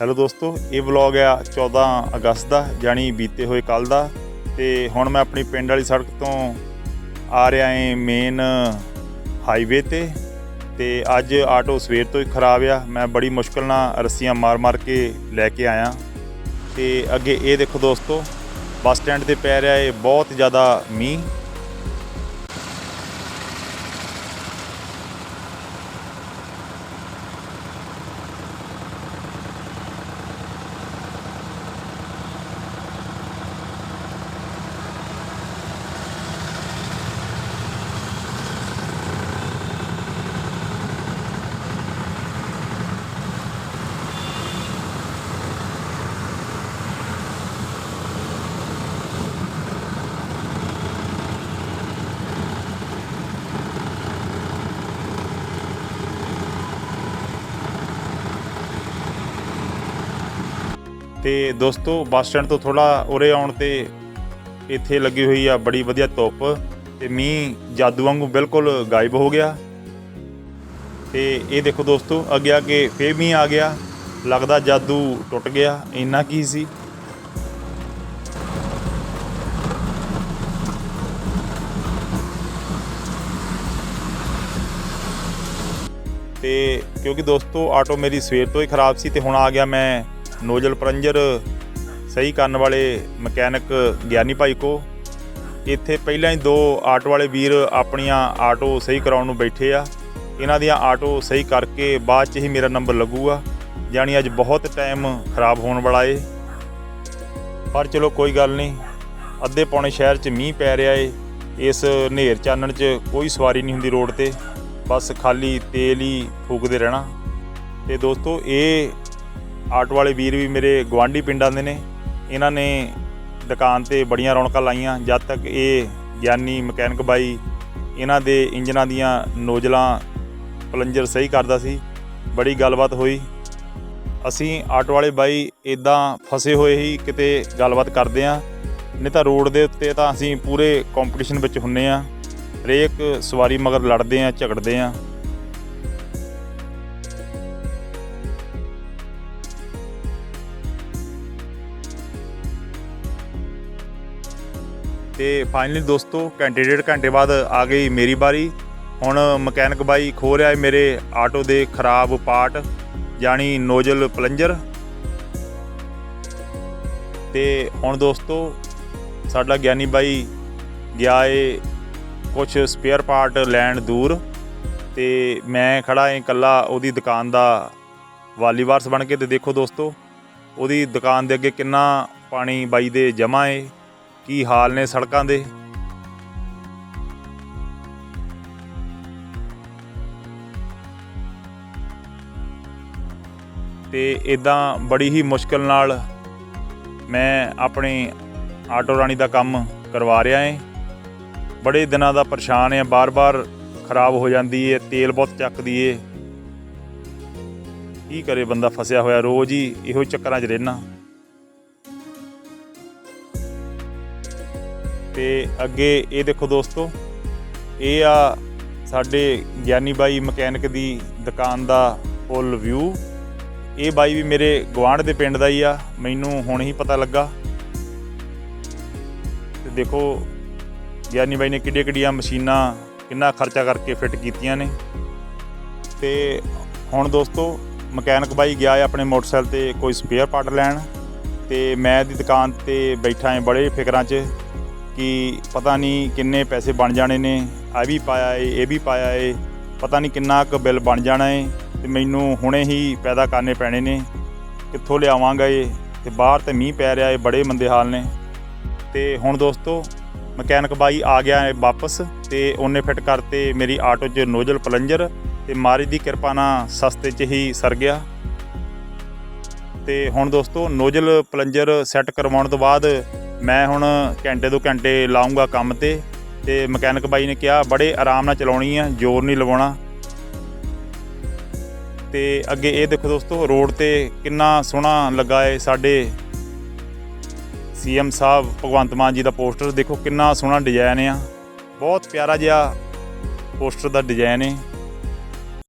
Hello ਦੋਸਤੋ, ਇਹ vlog ਆ 14 ਅਗਸਤ ਦਾ ਜਾਨੀ ਬੀਤੇ ਹੋਏ ਕੱਲ ਦਾ। ਤੇ ਹੁਣ ਮੈਂ ਆਪਣੀ ਪਿੰਡ ਵਾਲੀ ਸੜਕ ਤੋਂ ਆ ਰਿਹਾ ਏ ਮੇਨ ਹਾਈਵੇ ਤੇ। ਤੇ ਅੱਜ ਆਟੋ ਸਵੇਰ ਤੋਂ ਹੀ ਖਰਾਬ ਆ। ਮੈਂ ਬੜੀ ਮੁਸ਼ਕਲ ਨਾਲ ਰੱਸੀਆਂ ਮਾਰ-ਮਾਰ ਕੇ ਲੈ ਕੇ ਆਇਆ। ਤੇ ਅੱਗੇ ਇਹ ਦੇਖੋ ਦੋਸਤੋ, ਬੱਸ ਸਟੈਂਡ ਤੇ ਪੈ ਰਿਹਾ ਏ ਬਹੁਤ ਜ਼ਿਆਦਾ ਮੀਂਹ। ਤੇ ਦੋਸਤੋ, ਬੱਸ ਸਟੈਂਡ ਤੋਂ ਥੋੜਾ ਉਰੇ ਆਉਣ ਤੇ ਇੱਥੇ ਲੱਗੀ ਹੋਈ ਆ ਬੜੀ ਵਧੀਆ ਧੁੱਪ ਤੇ ਮੀਂਹ ਜਾਦੂ ਵਾਂਗੂ ਬਿਲਕੁਲ ਗਾਇਬ ਹੋ ਗਿਆ। ਤੇ ਇਹ ਦੇਖੋ ਦੋਸਤੋ, ਅੱਗੇ ਆ ਕੇ ਫੇਰ ਮੀਂਹ ਆ ਗਿਆ, ਲੱਗਦਾ ਜਾਦੂ ਟੁੱਟ ਗਿਆ, ਇੰਨਾ ਕੀ ਸੀ? ਤੇ ਕਿਉਂਕਿ ਦੋਸਤੋ, ਆਟੋ ਮੇਰੀ ਸਵੇਰ ਤੋਂ ਹੀ ਖਰਾਬ ਸੀ ਤੇ ਹੁਣ ਆ ਗਿਆ ਮੈਂ ਨੋਜ਼ਲ ਪਰੰਜਰ ਸਹੀ ਕਰਨ ਵਾਲੇ ਮਕੈਨਿਕ ਗਿਆਨੀ ਭਾਈ ਕੋ। ਇੱਥੇ ਪਹਿਲਾਂ ਹੀ ਦੋ ਆਟੋ ਵਾਲੇ ਵੀਰ ਆਪਣੀਆਂ ਆਟੋ ਸਹੀ ਕਰਾਉਣ ਨੂੰ ਬੈਠੇ ਆ। ਇਹਨਾਂ ਦੀਆਂ ਆਟੋ ਸਹੀ ਕਰਕੇ ਬਾਅਦ ਚ ਹੀ ਮੇਰਾ ਨੰਬਰ ਲੱਗੂਗਾ। ਜਾਣੀ ਅੱਜ ਬਹੁਤ ਟਾਈਮ ਖਰਾਬ ਹੋਣ ਵਾਲਾ ਏ। ਪਰ ਚਲੋ ਕੋਈ ਗੱਲ ਨਹੀਂ, ਅੱਧੇ ਪੌਣੇ ਸ਼ਹਿਰ 'ਚ ਮੀਂਹ ਪੈ ਰਿਹਾ ਏ। ਇਸ ਹਨੇਰ ਚਾਨਣ 'ਚ ਕੋਈ ਸਵਾਰੀ ਨਹੀਂ ਹੁੰਦੀ ਰੋਡ ਤੇ। ਬਸ ਖਾਲੀ ਤੇਲ ਹੀ ਫੂਕਦੇ ਰਹਿਣਾ। ਤੇ ਦੋਸਤੋ, ਇਹ ਆਟੋ ਵਾਲੇ ਵੀਰ ਵੀ ਮੇਰੇ ਗਵਾਂਢੀ ਪਿੰਡਾਂ ਦੇ ਨੇ। ਇਹਨਾਂ ਨੇ ਦੁਕਾਨ ਤੇ ਬੜੀਆਂ ਰੌਣਕਾਂ ਲਾਈਆਂ। ਜਦ ਤੱਕ ਇਹ ਗਿਆਨੀ ਮਕੈਨਿਕ ਬਾਈ ਇਹਨਾਂ ਦੇ ਇੰਜਨਾਂ ਦੀਆਂ ਨੋਜ਼ਲਾਂ ਪਲੰਜਰ ਸਹੀ ਕਰਦਾ ਸੀ, ਬੜੀ ਗੱਲਬਾਤ ਹੋਈ। ਅਸੀਂ ਆਟੋ ਵਾਲੇ ਬਾਈ ਇਦਾਂ ਫਸੇ ਹੋਏ ਹੀ ਕਿਤੇ ਗੱਲਬਾਤ ਕਰਦੇ ਆ ਨਹੀਂ ਤਾਂ ਰੋਡ ਦੇ ਉੱਤੇ ਤਾਂ ਅਸੀਂ ਪੂਰੇ ਕੰਪੀਟੀਸ਼ਨ ਵਿੱਚ ਹੁੰਨੇ ਆ ਹਰੇਕ ਸਵਾਰੀ ਮਗਰ ਲੜਦੇ ਆ ਝਗੜਦੇ ਆ ਤੇ ਫਾਈਨਲੀ ਦੋਸਤੋ, ਘੰਟੇ ਡੇਢ ਘੰਟੇ ਬਾਅਦ ਆ ਗਈ ਮੇਰੀ ਵਾਰੀ। ਹੁਣ ਮਕੈਨਿਕ ਬਾਈ ਖੋ ਰਿਹਾ ਹੈ ਮੇਰੇ ਆਟੋ ਦੇ ਖਰਾਬ ਪਾਰਟ ਜਾਣੀ ਨੋਜ਼ਲ ਪਲੰਜਰ। ਤੇ ਹੁਣ ਦੋਸਤੋ, ਸਾਡਾ ਗਿਆਨੀ ਬਾਈ ਗਿਆ ਏ ਕੁਝ ਸਪੇਅਰ ਪਾਰਟ ਲੈਣ ਦੂਰ। ਤੇ ਮੈਂ ਖੜਾ ਏ ਇਕੱਲਾ ਉਹਦੀ ਦੁਕਾਨ ਦਾ ਵਾਲੀਵਾਰਸ ਬਣ ਕੇ ਤੇ ਦੇਖੋ ਦੋਸਤੋ, ਉਹਦੀ ਦੁਕਾਨ ਦੇ ਅੱਗੇ ਕਿੰਨਾ ਪਾਣੀ ਬਾਈ ਦੇ ਜਮਾ ਏ। ਕੀ ਹਾਲ ਨੇ ਸੜਕਾਂ ਦੇ? ਤੇ ਇਦਾਂ ਬੜੀ ਹੀ ਮੁਸ਼ਕਲ ਨਾਲ ਮੈਂ ਆਪਣੇ ਆਟੋ ਰਾਣੀ ਦਾ ਕੰਮ ਕਰਵਾ ਰਿਹਾ ਏ। ਬੜੇ ਦਿਨਾਂ ਦਾ ਪਰੇਸ਼ਾਨ ਆ ਬਾਰ-ਬਾਰ ਖਰਾਬ ਹੋ ਜਾਂਦੀ ਏ, ਤੇਲ ਬਹੁਤ ਚੱਕਦੀ ਏ। ਕੀ ਕਰੇ ਬੰਦਾ ਫਸਿਆ ਹੋਇਆ, ਰੋਜ਼ ਹੀ ਇਹੋ ਚੱਕਰਾਂ 'ਚ ਰਹਿਣਾ ਤੇ ਅੱਗੇ ਇਹ ਦੇਖੋ ਦੋਸਤੋ, ਇਹ ਆ ਸਾਡੇ ਗਿਆਨੀ ਬਾਈ ਮਕੈਨਿਕ ਦੀ ਦੁਕਾਨ ਦਾ ਫੁੱਲ ਵਿਊ ਇਹ ਬਾਈ ਵੀ ਮੇਰੇ ਗਵਾਂਢ ਦੇ ਪਿੰਡ ਦਾ ਹੀ ਆ, ਮੈਨੂੰ ਹੁਣ ਹੀ ਪਤਾ ਲੱਗਾ। ਤੇ ਦੇਖੋ, ਗਿਆਨੀ ਬਾਈ ਨੇ ਕਿੱਡੀਆਂ ਕਿੱਡੀਆਂ ਮਸ਼ੀਨਾਂ ਕਿੰਨਾ ਖਰਚਾ ਕਰਕੇ ਫਿੱਟ ਕੀਤੀਆਂ ਨੇ। ਤੇ ਹੁਣ ਦੋਸਤੋ, ਮਕੈਨਿਕ ਬਾਈ ਗਿਆ ਹੈ ਆਪਣੇ ਮੋਟਰਸਾਈਕਲ ਤੇ ਕੋਈ ਸਪੇਅਰ ਪਾਰਟ ਲੈਣ, ਤੇ ਮੈਂ ਦੀ ਦੁਕਾਨ ਤੇ ਬੈਠਾ ਹਾਂ ਬੜੇ ਫਿਕਰਾਂ 'ਚ। ਕਿ ਪਤਾ ਨਹੀਂ ਕਿੰਨੇ ਪੈਸੇ ਬਣ ਜਾਣੇ ਨੇ ਆ ਵੀ ਪਾਇਆ ਏ, ਇਹ ਵੀ ਪਾਇਆ ਏ। ਪਤਾ ਨਹੀਂ ਕਿੰਨਾ ਕੁ ਬਿੱਲ ਬਣ ਜਾਣਾ ਏ ਤੇ ਮੈਨੂੰ ਹੁਣੇ ਹੀ ਪੈਦਾ ਕਰਨੇ ਪੈਣੇ ਨੇ। ਕਿੱਥੋਂ ਲਿਆਵਾਂਗਾ ਇਹ ਤੇ ਬਾਹਰ ਤੇ ਮੀਂਹ ਪੈ ਰਿਹਾ ਏ, ਬੜੇ ਮੰਦੇ ਹਾਲ ਨੇ। ਤੇ ਹੁਣ ਦੋਸਤੋ, ਮਕੈਨਿਕ ਬਾਈ ਆ ਗਿਆ ਏ ਵਾਪਸ ਤੇ ਉਹਨੇ ਫਿੱਟ ਕਰਤੇ ਮੇਰੀ ਆਟੋ 'ਚ ਨੋਜ਼ਲ ਪਲੰਜਰ ਤੇ ਮਾਰੀ ਦੀ ਕਿਰਪਾ ਨਾਲ ਸਸਤੇ 'ਚ ਹੀ ਸਰ ਗਿਆ। ਤੇ ਹੁਣ ਦੋਸਤੋ, ਨੋਜ਼ਲ ਪਲੰਜਰ ਸੈੱਟ ਕਰਵਾਉਣ ਤੋਂ ਬਾਅਦ ਮੈਂ ਹੁਣ ਘੰਟੇ ਤੋਂ ਘੰਟੇ ਲਾਉਂਗਾ ਕੰਮ ਤੇ ਤੇ ਮਕੈਨਿਕ ਬਾਈ ਨੇ ਕਿਹਾ, ਬੜੇ ਆਰਾਮ ਨਾਲ ਚਲਾਉਣੀ ਆ, ਜ਼ੋਰ ਨਹੀਂ ਲਵਾਉਣਾ। ਤੇ ਅੱਗੇ ਇਹ ਦੇਖੋ ਦੋਸਤੋ, ਰੋਡ ਤੇ ਕਿੰਨਾ ਸੋਹਣਾ ਲੱਗਾ ਏ ਸਾਡੇ ਸੀਐਮ ਸਾਹਿਬ, ਭਗਵੰਤ ਮਾਨ ਜੀ ਦਾ ਪੋਸਟਰ। ਦੇਖੋ ਕਿੰਨਾ ਸੋਹਣਾ ਡਿਜ਼ਾਈਨ ਆ। ਬਹੁਤ ਪਿਆਰਾ ਜਿਹਾ ਪੋਸਟਰ ਦਾ ਡਿਜ਼ਾਈਨ ਏ।